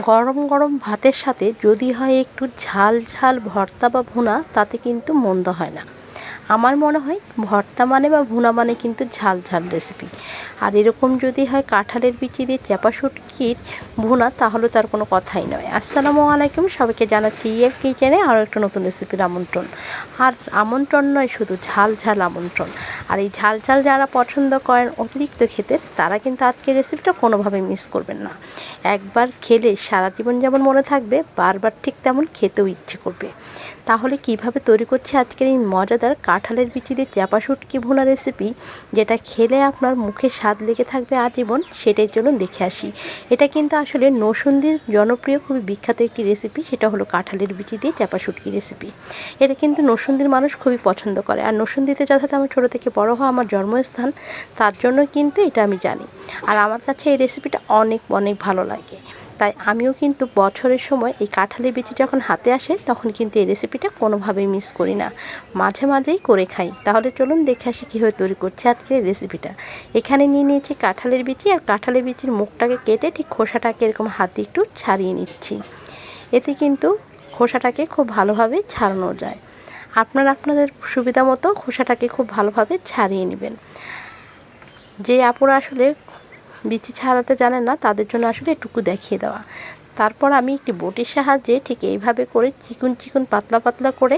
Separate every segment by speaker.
Speaker 1: গরম গরম ভাতের সাথে যদি হয় একটু ঝাল ঝাল ভর্তা বা ভুনা, তাতে কিন্তু মন্দ হয় না। আমার মনে হয় ভর্তা মানে বা ভুনা মানে কিন্তু ঝাল ঝাল রেসিপি আর এরকম যদি হয় কাঁঠালের বিচি দিয়ে চাপা শুটকির ভুনা, তাহলে তার কোনো কথাই নয়। আসসালামু আলাইকুম, সবাইকে জানাচ্ছি ইয়ের কিচেনে আরও একটা নতুন রেসিপির আমন্ত্রণ। আর আমন্ত্রণ নয়, শুধু ঝাল ঝাল আমন্ত্রণ। আর এই ঝাল ঝাল যারা পছন্দ করেন অতিরিক্ত খেতে, তারা কিন্তু আজকের রেসিপিটা কোনোভাবে মিস করবেন না। একবার খেলে সারা জীবন যেমন মনে থাকবে, বারবার ঠিক তেমন খেতেও ইচ্ছে করবে। তাহলে কীভাবে তৈরি করছে আজকের এই মজাদার কাঁঠালের বিচি দিয়ে চাপা শুটকি ভুনা রেসিপি যেটা খেলে আপনার মুখে স্বাদ লেগে থাকবে আজীবন সেটাই জন্য দেখে আসি। এটা কিন্তু আসলে নসুন্দির জনপ্রিয়, খুবই বিখ্যাত একটি রেসিপি সেটা হলো কাঁঠালের বিচি দিয়ে চাপা শুটকি রেসিপি এটা কিন্তু নসুন্দির মানুষ খুবই পছন্দ করে। আর নসুন্দিতে যথাযথ আমার ছোটো থেকে বড় হওয়া আমার জন্মস্থান, তার জন্য কিন্তু এটা আমি জানি। আর আমার কাছে এই রেসিপিটা অনেক অনেক ভালো লাগে। তাই আমিও কিন্তু বছরের সময় এই কাঁঠালি বিচি যখন হাতে আসে, তখন কিন্তু এই রেসিপিটা কোনোভাবেই মিস করি না। মাঝে মাঝেই করে খাই। তাহলে চলুন দেখে আসি কীভাবে তৈরি করছে আজকের রেসিপিটা এখানে নিয়ে নিয়েছি কাঁঠালের বিচি আর কাঁঠালের বিচির মুখটাকে কেটে ঠিক খোসাটাকে এরকম হাতে একটু ছাড়িয়ে নিচ্ছি। এতে কিন্তু খোসাটাকে খুব ভালোভাবে ছাড়ানো যায়। আপনারা আপনাদের সুবিধা মতো খোসাটাকে খুব ভালোভাবে ছাড়িয়ে নেবেন। যে আপুরা আসলে বিচি ছাড়াতে জানেন না, তাদের জন্য আসলে এটুকু দেখিয়ে দেওয়া। তারপর আমি একটি বটির সাহায্যে ঠিক এইভাবে করে চিকুন চিকুন পাতলা পাতলা করে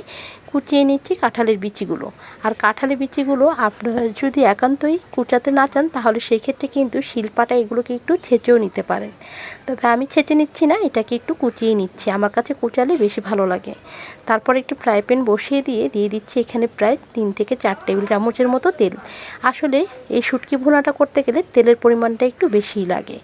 Speaker 1: কুচিয়ে নিচ্ছি কাঁঠালের বিচিগুলো। আর কাঁঠালের বিচিগুলো আপনারা যদি একান্তই কুচাতে না চান, তাহলে সেক্ষেত্রে কিন্তু শিলপাটা এগুলোকে একটু ছেঁচেও নিতে পারেন। তবে আমি ছেঁচে নিচ্ছি না, এটাকে একটু কুচিয়ে নিচ্ছি। আমার কাছে কুচালে বেশি ভালো লাগে। তারপর একটু ফ্রাই প্যান বসিয়ে দিয়ে দিয়ে দিচ্ছি এখানে প্রায় তিন থেকে চার টেবিল চামচের মতো তেল। আসলে এই শুটকি ভুনাটা করতে গেলে তেলের পরিমাণটা একটু বেশিই লাগে।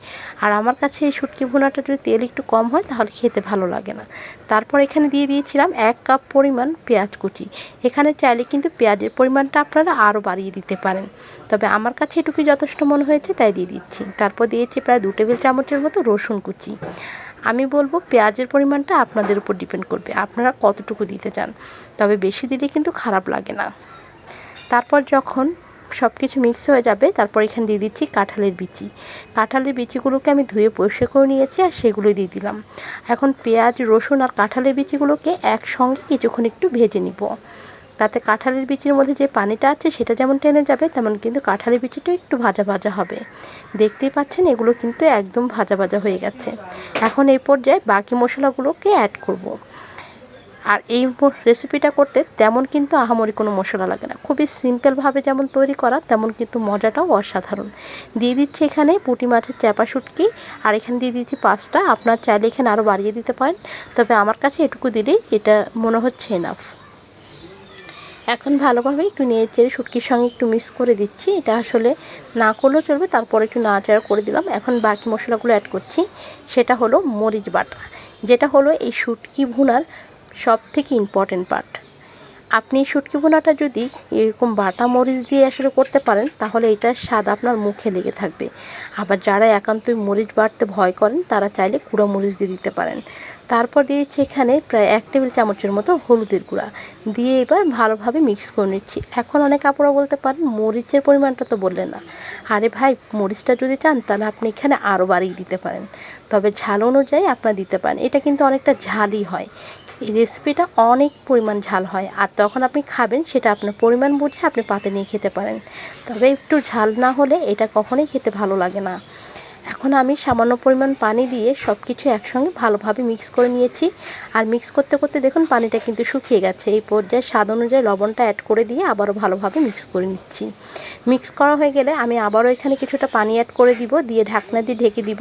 Speaker 1: আর আমার কাছে এই শুটকি ভুনাটা যদি তেল একটু কম হয়, তাহলে খেতে ভালো লাগে না। তারপর এখানে দিয়ে দিয়েছিলাম এক কাপ পরিমাণ পেঁয়াজ কুচি। এখানে চাইলে কিন্তু পেঁয়াজের পরিমাণটা আপনারা আরও বাড়িয়ে দিতে পারেন। তবে আমার কাছে এটুকুই যথেষ্ট মনে হয়েছে, তাই দিয়ে দিচ্ছি। তারপর দিয়েছি প্রায় দু টেবিল চামচের মতো রসুন কুচি। আমি বলব পেঁয়াজের পরিমাণটা আপনাদের উপর ডিপেন্ড করবে। আপনারা কতটুকু দিতে চান, তবে বেশি দিলে কিন্তু খারাপ লাগে না। তারপর যখন সব কিছু মিক্স হয়ে যাবে, তারপর এখানে দিয়ে দিচ্ছি কাঁঠালের বিচি। কাঁঠালের বিচিগুলোকে আমি ধুয়ে পরিষ্কার করে নিয়েছি আর সেগুলো দিয়ে দিলাম। এখন পেঁয়াজ, রসুন আর কাঁঠালের বিচিগুলোকে একসঙ্গে কিছুক্ষণ একটু ভেজে নিব। তাতে কাঁঠালের বিচির মধ্যে যে পানিটা আছে সেটা যেমন টেনে যাবে, তেমন কিন্তু কাঁঠালের বিচিটা একটু ভাজা ভাজা হবে। দেখতেই পাচ্ছেন, এগুলো কিন্তু একদম ভাজা ভাজা হয়ে গেছে। এখন এই পর্যায়ে বাকি মশলাগুলোকে অ্যাড করব। আর এই রেসিপিটা করতে তেমন কিন্তু আহামরি কোনো মশলা লাগে না। খুবই সিম্পলভাবে যেমন তৈরি করা, তেমন কিন্তু মজাটাও অসাধারণ। দিয়ে দিচ্ছি এখানে পুঁটি মাছের চ্যাপা শুটকি, আর এখানে দিয়ে দিচ্ছি পাঁচটা। আপনার চাইলে এখানে আরও বাড়িয়ে দিতে পারেন, তবে আমার কাছে এটুকু দিলেই এটা মনে হচ্ছে এনাফ এখন ভালোভাবে একটু নিয়ে চেড়ে শুটকির সঙ্গে একটু মিক্স করে দিচ্ছি। এটা আসলে না করলেও চলবে, তারপর একটু নাড়াচাড়া করে দিলাম। এখন বাকি মশলাগুলো অ্যাড করছি। সেটা হলো মরিচ বাটা। যেটা হলো এই শুটকি ভুনার সব থেকে ইম্পর্টেন্ট পার্ট আপনি শুটকি ভুনাটা যদি এরকম বাটা মরিচ দিয়ে আসলে করতে পারেন, তাহলে এটার স্বাদ আপনার মুখে লেগে থাকবে। আবার যারা একান্তই মরিচ বাড়তে ভয় করেন, তারা চাইলে কুড়ো মরিচ দিয়ে দিতে পারেন। তারপর দিয়েছি এখানে প্রায় এক টেবিল চামচের মতো হলুদের গুঁড়া। দিয়ে এবার ভালোভাবে মিক্স করে নিচ্ছি। এখন অনেক কাপড়া বলতে পারেন, মরিচের পরিমাণটা তো বললেন না। আরে ভাই, মরিচটা যদি চান, তাহলে আপনি এখানে আরও বাড়িয়ে দিতে পারেন। তবে ঝাল অনুযায়ী আপনার দিতে পারেন। এটা কিন্তু অনেকটা ঝালই হয়। এই রেসিপিটা অনেক পরিমাণ ঝাল হয়। আর তখন আপনি খাবেন, সেটা আপনার পরিমাণ বুঝে আপনি পাতে নিয়ে খেতে পারেন। তবে একটু ঝাল না হলে এটা কখনোই খেতে ভালো লাগে না। এখন আমি সামান্য পরিমাণ পানি দিয়ে সব কিছু একসঙ্গে ভালোভাবে মিক্স করে নিয়েছি। আর মিক্স করতে করতে দেখুন পানিটা কিন্তু শুকিয়ে গেছে। এই পর্যায়ে স্বাদ অনুযায়ী লবণটা অ্যাড করে দিয়ে আবারও ভালোভাবে মিক্স করে নিচ্ছি। মিক্স করা হয়ে গেলে আমি আবারও এখানে কিছুটা পানি অ্যাড করে দিব, দিয়ে ঢাকনা দিয়ে ঢেকে দিব।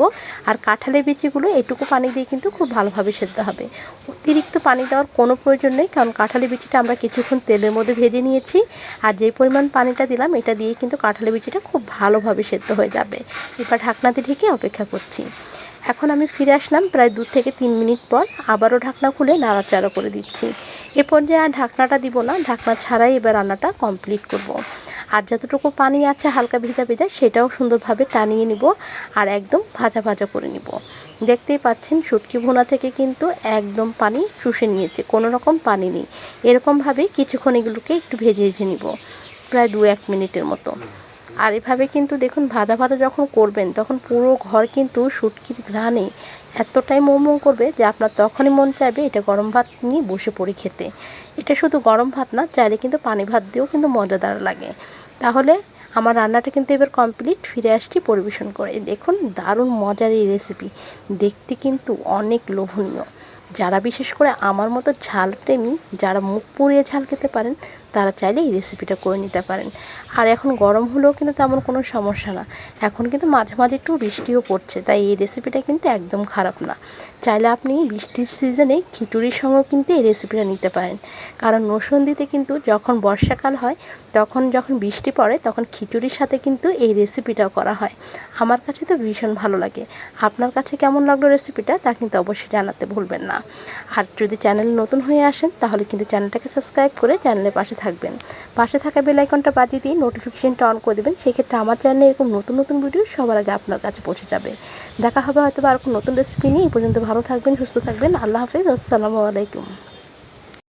Speaker 1: আর কাঁঠালের বিচিগুলো এটুকু পানি দিয়ে কিন্তু খুব ভালোভাবে সেদ্ধ হবে। অতিরিক্ত পানি দেওয়ার কোনো প্রয়োজন নেই, কারণ কাঁঠালের বিচিটা আমরা কিছুক্ষণ তেলের মধ্যে ভেজে নিয়েছি। আর যে পরিমাণ পানিটা দিলাম, এটা দিয়ে কিন্তু কাঁঠালের বিচিটা খুব ভালোভাবে সেদ্ধ হয়ে যাবে। এবার ঢাকনা ঢেকে অপেক্ষা করছি। এখন আমি ফিরে আসলাম প্রায় দু থেকে তিন মিনিট পর আবারও ঢাকনা খুলে নাড়াচাড়া করে দিচ্ছি। এ পর্যায়ে আর ঢাকনাটা দিব না, ঢাকনা ছাড়াই এবার রান্নাটা কমপ্লিট করব। আর যতটুকু পানি আছে হালকা ভেজা ভেজা সেটাও সুন্দরভাবে টানিয়ে নিব আর একদম ভাজা ভাজা করে নিব। দেখতেই পাচ্ছেন শুটকি ভুনা থেকে কিন্তু একদম পানি চুষে নিয়েছে, কোনো রকম পানি নেই। এরকমভাবে কিছুক্ষণ এগুলোকে একটু ভেজে ভেজে নিব, প্রায় দু এক মিনিটের মতো। আর এভাবে কিন্তু দেখুন ভাজা ভাজা যখন করবেন, তখন পুরো ঘর কিন্তু শুটকির ঘ্রাণে এতটাই মোমো করবে যে আপনার তখনই মন চাইবে এটা গরম ভাত নিয়ে বসে পড়ে খেতে। এটা শুধু গরম ভাত না, চাইলে কিন্তু পানি ভাত দিয়েও কিন্তু মজাদার লাগে। তাহলে আমার রান্নাটা কিন্তু এবার কমপ্লিট ফিরে আসছি পরিবেশন করে। দেখুন দারুণ মজার এই রেসিপি দেখতে কিন্তু অনেক লোভনীয়। যারা বিশেষ করে আমার মতো ঝাল প্রেমী, যারা মুখ পুড়িয়ে ঝাল খেতে পারেন, তারা চাইলে এই রেসিপিটা করে নিতে পারেন। আর এখন গরম হলেও কিন্তু তেমন কোনো সমস্যা না। এখন কিন্তু মাঝে মাঝে একটু বৃষ্টিও পড়ছে, তাই এই রেসিপিটা কিন্তু একদম খারাপ না। চাইলে আপনি বৃষ্টির সিজনে খিচুড়ির সঙ্গেও কিন্তু এই রেসিপিটা নিতে পারেন। কারণ নসন্দিতে কিন্তু যখন বর্ষাকাল হয়, তখন যখন বৃষ্টি পড়ে, তখন খিচুড়ির সাথে কিন্তু এই রেসিপিটাও করা হয়। আমার কাছে তো ভীষণ ভালো লাগে। আপনার কাছে কেমন লাগল রেসিপিটা তা কিন্তু অবশ্যই জানাতে ভুলবেন না। আর যদি চ্যানেল নতুন হয়ে আসেন, তাহলে কিন্তু চ্যানেলটাকে সাবস্ক্রাইব করে চ্যানেলের পাশে থাকবেন। পাশে থাকা বেল আইকনটা বাজিয়ে দিয়ে নোটিফিকেশনটা অন করে দেবেন। সেক্ষেত্রে আমার চ্যানেলে এরকম নতুন নতুন ভিডিও সবার আগে আপনার কাছে পৌঁছে যাবে। দেখা হবে হয়তো আর কোনো নতুন রেসিপি নিয়ে। এই পর্যন্ত ভালো থাকবেন, সুস্থ থাকবেন। আল্লাহ হাফিজ। আসসালামু আলাইকুম।